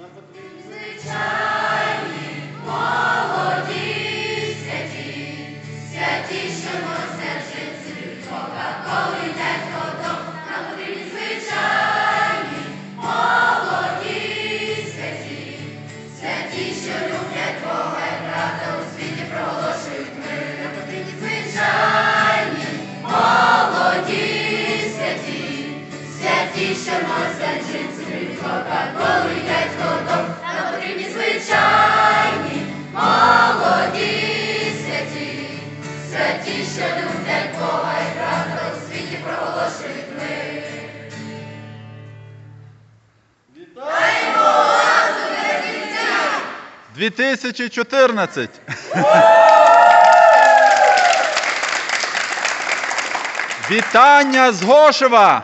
Нам потрібні звичайні молоді святі, святі, що носять життя людського, коли йде додому. Нам потрібні звичайні молоді святі, святі, що люблять Бога і у світі проголошують ми. Нам потрібні звичайні молоді святі, святі, що носять життя людського, коли Ще не люблять Бога і правда у світі проголошують ми. Вітаємо вас у 2014! Вітання з Гошева!